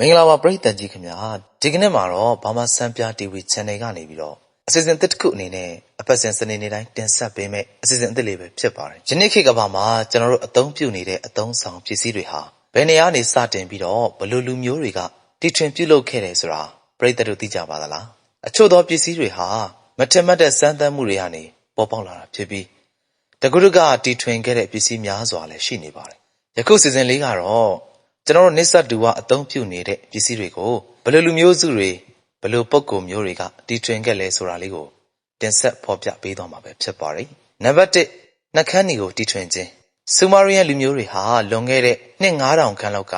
မင်္ဂလာပါပရိသတ်ကြီးခင်ဗျာဒီကနေ့မှာတော့ဘာမစံပြ TV Channel ကနေပြီးတော့အစီအစဉ်တစ်တစ်ခုအနေနဲ့အပတ်စဉ်စနေနေ့တိုင်းတင်ဆက်ပေးမယ့်အစီအစဉ်အသစ်လေးပဲဖြစ်ပါတယ်ယနေ့ခေတ်ကမ္ဘာမှာကျွန်တော်တို့အသုံးပြုနေတဲ့အသုံးဆောင်ပစ္စည်းတွေဟာဘယ်နေရာနေစတင်ပြီးတော့ဘယ်လိုလူမျိုးတွေကတီထွင်ပြုလုပ်ခဲ့တယ်ဆိုတာပရိသတ်တို့သိကြပါသလားအချို့သောပစ္စည်းတွေဟာမထင်မှတ်တဲ့စမ်းသပ်မှုတွေကနေပေါ်ပေါက်လာတာဖြစ်ပြီးတကူတကတီထွင်ခဲ့တဲ့ပစ္စည်းများစွာလည်းရှိနေပါတယ်ယခုစီစဉ်လေးကတော့ ကျွန်တော်တို့နစ်ဆက်တူကအသုံးပြုနေတဲ့ပစ္စည်းတွေကိုဘယ်လိုလူမျိုးစုတွေဘယ်လိုပုံကုမျိုးတွေကတီထွင်ခဲ့လဲဆိုတာလေးကိုတင်ဆက်ဖော်ပြပေးသွားမှာပဲဖြစ်ပါတယ်နံပါတ်1နှက်ခမ်းနီကိုတီထွင်ခြင်းဆူမာရီယန်လူမျိုးတွေဟာလွန်ခဲ့တဲ့နှစ်9000ခန့်လောက်က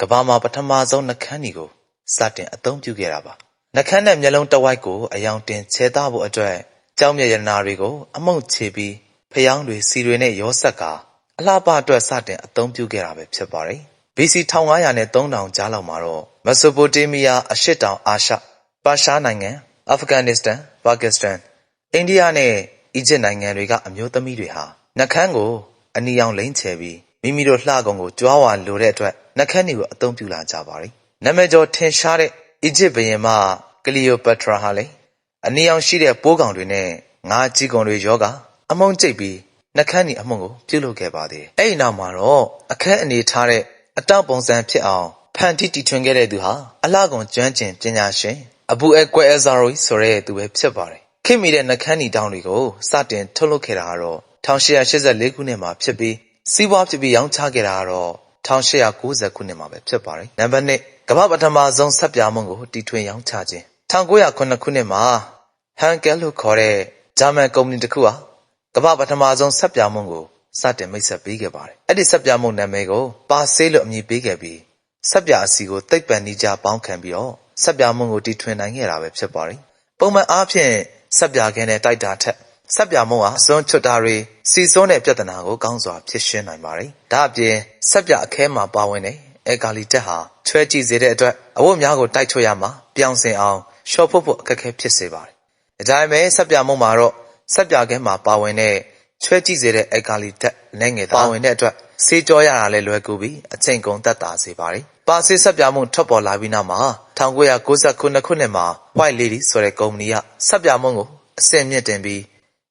ကမ္ဘာမှာပထမဆုံးနှက်ခမ်းနီကိုစတင်အသုံးပြုခဲ့တာပါနှက်ခမ်းနဲ့မျက်လုံးတစ်ဝိုက်ကိုအယောင်တင်ခြေသားဖို့အတွက်ကြောင်းမြရနာတွေကိုအမုံချေပြီးဖျောင်းတွေစီတွေနဲ့ရောဆက်ကာအလှပအတွက်စတင်အသုံးပြုခဲ့တာပဲဖြစ်ပါတယ်။ BC 1500နဲ့3000ကြားလောက်မှာတော့မက်ဆိုပိုတေးမီးယားအရှေ့တောင်အာရှပါရှားနိုင်ငံအာဖဂန်နစ္စတန်ပါကစ္စတန်အိန္ဒိယနဲ့အီဂျစ်နိုင်ငံတွေကအမျိုးသမီးတွေဟာနှကန်းကိုအနီရောင်လိမ့်ချယ်ပြီးမိမိတို့လှကုံကိုကြွားဝါလိုတဲ့အတွက်နှကန်းတွေကိုအသုံးပြုလာကြပါတယ်။နာမည်ကျော်ထင်ရှားတဲ့အီဂျစ်ဘုရင်မကလီယိုပက်ထရာဟာလေအနီရောင်ရှိတဲ့ပိုးကောင်တွေနဲ့ငါးကြီးကောင်တွေယောဂအမုံကျိတ်ပြီးနှကန်းဒီအမုံကိုပြုတ်လုခဲ့ပါသေးတယ်။အဲ့ဒီနောက်မှာတော့အခက်အနေထားတဲ့ အတောက်ပုံစံဖြစ်အောင်ဖန်တီးတီထွင်ခဲ့တဲ့သူဟာအလှကုန်ကျွမ်းကျင်ပညာရှင်အဘူအကွဲအဇာရိုဆိုတဲ့သူပဲဖြစ်ပါတယ်။ခင်မီတဲ့နှကန်းဒီတောင်းတွေကိုစတင်ထုတ်လုပ်ခဲ့တာကတော့1884ခုနှစ်မှာဖြစ်ပြီးစီးပွားဖြစ်ပြီးရောင်းချခဲ့တာကတော့1890ခုနှစ်မှာပဲဖြစ်ပါတယ်။နံပါတ်1ကမ္ဘာပထမဆုံးဆက်ပြာမှုကိုတီထွင်ရောင်းချခြင်း1909ခုနှစ်မှာဟန်ကယ်လို့ခေါ်တဲ့ဂျာမန်ကုမ္ပဏီတစ်ခုဟာကမ္ဘာပထမဆုံးဆက်ပြာမှုကို စတင်မိတ်ဆက်ပေးခဲ့ပါတယ်။အဲ့ဒီဆက်ပြမှုနာမည်ကိုပါဆေးလို့အမည်ပေးခဲ့ပြီးဆက်ပြအစီကိုသိပ်ပံနီးကြပေါင်းခံပြီးတော့ဆက်ပြမှုကိုတီထွင်နိုင်ခဲ့တာပဲဖြစ်ပါတယ်။ပုံမှန်အားဖြင့်ဆက်ပြခဲနဲ့တိုက်တာထက်ဆက်ပြမှုဟာစွန်းချွတ်တာတွေစီစွန်းတဲ့ပြဿနာကိုကောင်းစွာဖြေရှင်းနိုင်ပါတယ်။ဒါအပြင်ဆက်ပြအခဲမှာပါဝင်တဲ့အဲဂါလီတက်ဟာချွဲကြည့်စေတဲ့အတွက်အဝတ်များကိုတိုက်ချွတ်ရမှာပြောင်းစင်အောင်ရှော့ဖို့ဖို့အခက်အခဲဖြစ်စေပါတယ်။ဒါပေမဲ့ဆက်ပြမှုမှာတော့ဆက်ပြခဲမှာပါဝင်တဲ့ ချွဲကြည့်စေတဲ့အဂါလီဓာတ် အနည်းငယ်ပါဝင်တဲ့အတွက် ဆေးကြောရတာလည်း လွယ်ကူပြီး အချိန်ကုန်သက်သာစေပါတယ်။ပါဆေးဆက်ပြမှုထွက်ပေါ်လာပြီးနောက်မှာ1999ခုနှစ်မှာ White Lady ဆိုတဲ့ ကုမ္ပဏီကဆက်ပြမှုကို အဆင့်မြင့်တင်ပြီး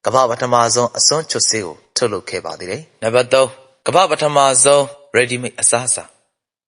ကမ္ဘာပထမဆုံး အစွန်းချွတ်ဆေးကို ထုတ်လုပ်ခဲ့ပါသေးတယ်။နံပါတ်3ကမ္ဘာပထမဆုံး ready made အစားအစာ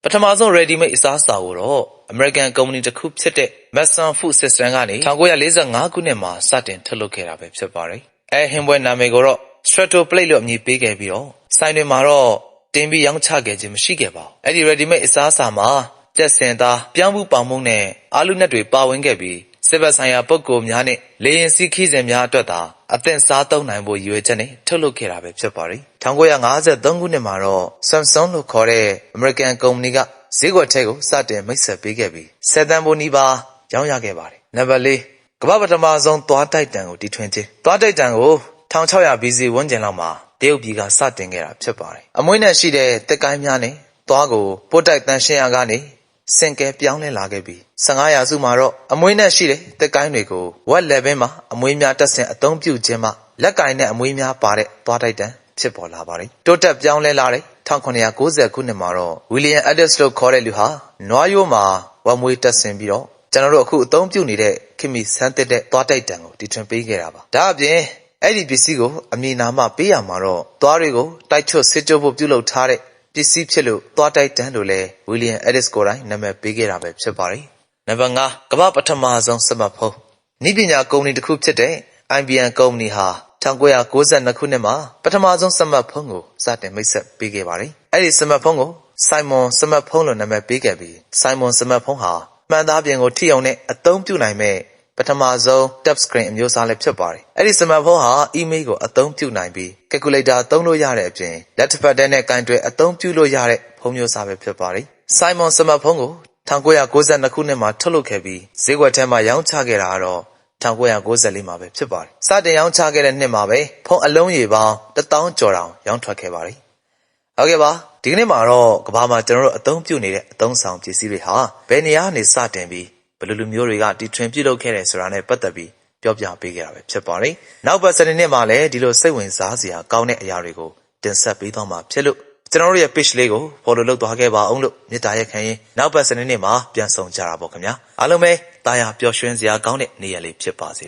ပထမဆုံး ready made အစားအစာကိုတော့ American ကုမ္ပဏီတစ်ခုဖြစ်တဲ့ Mason Food System ကနေ1945ခုနှစ်မှာ စတင်ထုတ်လုပ်ခဲ့တာပဲ ဖြစ်ပါတယ်။အဲဟင်းပွဲနာမည်ကိုတော့ Strato Plate လို့အမည်ပေးခဲ့ပြီးတော့ဆိုင်တွေမှာတော့တင်ပြီးရောင်းချခဲ့ခြင်းမရှိခဲ့ပါဘူး။အဲ့ဒီ ready made အစားအစာမှာကြက်စင်သားပြောင်းမှုပေါင်မှုနဲ့အာလူနက်တွေပါဝင်ခဲ့ပြီးစစ်ဘက်ဆိုင်ရာပုဂ္ဂိုလ်များနဲ့လေရင်စီးခီးစဉ်များအတွက်သာအသင့်စားသုံးနိုင်ဖို့ရည်ရွယ်ချက်နဲ့ထုတ်လုပ်ခဲ့တာပဲဖြစ်ပါတယ်။1953ခုနှစ်မှာတော့ Samsung လို့ခေါ်တဲ့ American ကုမ္ပဏီကဈေးကွက်ထဲကိုစတင်မိတ်ဆက်ပေးခဲ့ပြီးဆယ်တန်ပိုနီးပါးရောင်းရခဲ့ပါတယ်။နံပါတ်၄ကမ္ဘာပထမဆုံးသွားတိုက်တံကိုတီထွင်ခြင်းသွားတိုက်တံကို 1600 BC ဝန်းကျင်လောက်မှာတရုတ်ပြည်ကစတင်ခဲ့တာဖြစ်ပါတယ်။အမွှေးနဲ့ရှိတဲ့တက်ကိုင်းများနဲ့သွားကိုပို့တိုက်တန်ရှင်းရကနေစင်ကဲပြောင်းလဲလာခဲ့ပြီး15ရာစုမှာတော့အမွှေးနဲ့ရှိတဲ့တက်ကိုင်းတွေကိုဝက်လက်ဘင်းမှာအမွှေးများတက်ဆင်အသုံးပြုခြင်းမှလက်ကင်နဲ့အမွှေးများပါတဲ့သွားတိုက်တန်ဖြစ်ပေါ်လာပါတယ်။တိုးတက်ပြောင်းလဲလာတဲ့1990ခုနှစ်မှာတော့ဝီလီယံအက်ဒစ်လို့ခေါ်တဲ့လူဟာနွားရိုးမှာဝက်မွေးတက်ဆင်ပြီးတော့ကျွန်တော်တို့အခုအသုံးပြုနေတဲ့ခင်မီဆန်းတက်တဲ့သွားတိုက်တံကိုတီထွင်ပေးခဲ့တာပါ။ဒါအပြင် အဲ့ဒီပစ္စည်းကိုအမည်နာမပေးရမှာတော့သွားတွေကိုတိုက်ချွတ်စစ်ကြိုးဖို့ပြုလုပ်ထားတဲ့ပစ္စည်းဖြစ်လို့သွားတိုက်တန်းလို့လဲဝီလီယံအက်ဒစ်ကိုယ်တိုင်နာမည်ပေးခဲ့တာပဲဖြစ်ပါတယ်။နံပါတ်5ကမ္ဘာပထမဆုံးစမတ်ဖုန်းဤပညာကုမ္ပဏီတစ်ခုဖြစ်တဲ့ IBM ကုမ္ပဏီဟာ1992ခုနှစ်မှာပထမဆုံးစမတ်ဖုန်းကိုစတင်မိတ်ဆက်ပေးခဲ့ပါတယ်။အဲ့ဒီစမတ်ဖုန်းကို Simon စမတ်ဖုန်းလို့နာမည်ပေးခဲ့ပြီး Simon စမတ်ဖုန်းဟာမှန်သားပြင်ကိုထိအောင်နဲ့အသုံးပြုနိုင်မဲ့ ပထမဆုံး touch screen အမျိုးအစားလည်းဖြစ်ပါတယ်။အဲ့ဒီစမတ်ဖုန်းဟာ email ကိုအသုံးပြုနိုင်ပြီး calculator သုံးလို့ရတဲ့အပြင်လက်တစ်ဖက်တည်းနဲ့ကင်တွယ်အသုံးပြုလို့ရတဲ့ဖုန်းမျိုးစားပဲဖြစ်ပါတယ်။ Simon စမတ်ဖုန်းကို1992ခုနှစ်မှာထုတ်လုပ်ခဲ့ပြီးဈေးကွက်ထဲမှာရောင်းချခဲ့တာကတော့1994မှာပဲဖြစ်ပါတယ်။စတင်ရောင်းချခဲ့တဲ့နှစ်မှာပဲဖုန်းအလုံးရေပေါင်း1000ကျော်တောင်ရောင်းထွက်ခဲ့ပါတယ်။ဟုတ်ကဲ့ပါဒီကနေ့မှာတော့ကဘာမှာကျွန်တော်တို့အသုံးပြုနေတဲ့အသုံးဆောင်ပစ္စည်းတွေဟာဘယ်နေရာကနေစတင်ပြီး ဘယ်လိုလူမျိုးတွေကတီထွင်ပြုလုပ်ခဲ့တယ်ဆိုတာနဲ့ပတ်သက်ပြီးပြောပြပေးခဲ့တာပဲဖြစ်ပါတယ်။နောက်ပတ်စနေနေ့မှာလည်းဒီလိုစိတ်ဝင်စားစရာကောင်းတဲ့အရာတွေကိုတင်ဆက်ပေးသွားမှာဖြစ်လို့ကျွန်တော်တို့ရဲ့ page လေးကို follow လုပ်သွားခဲ့ပါအောင်လို့မေတ္တာရက်ခံရင်နောက်ပတ်စနေနေ့မှာပြန်ဆောင်ကြတာပေါ့ခင်ဗျာအားလုံးပဲတာယာပျော်ရွှင်စရာကောင်းတဲ့နေ့ရက်လေးဖြစ်ပါစေဗျ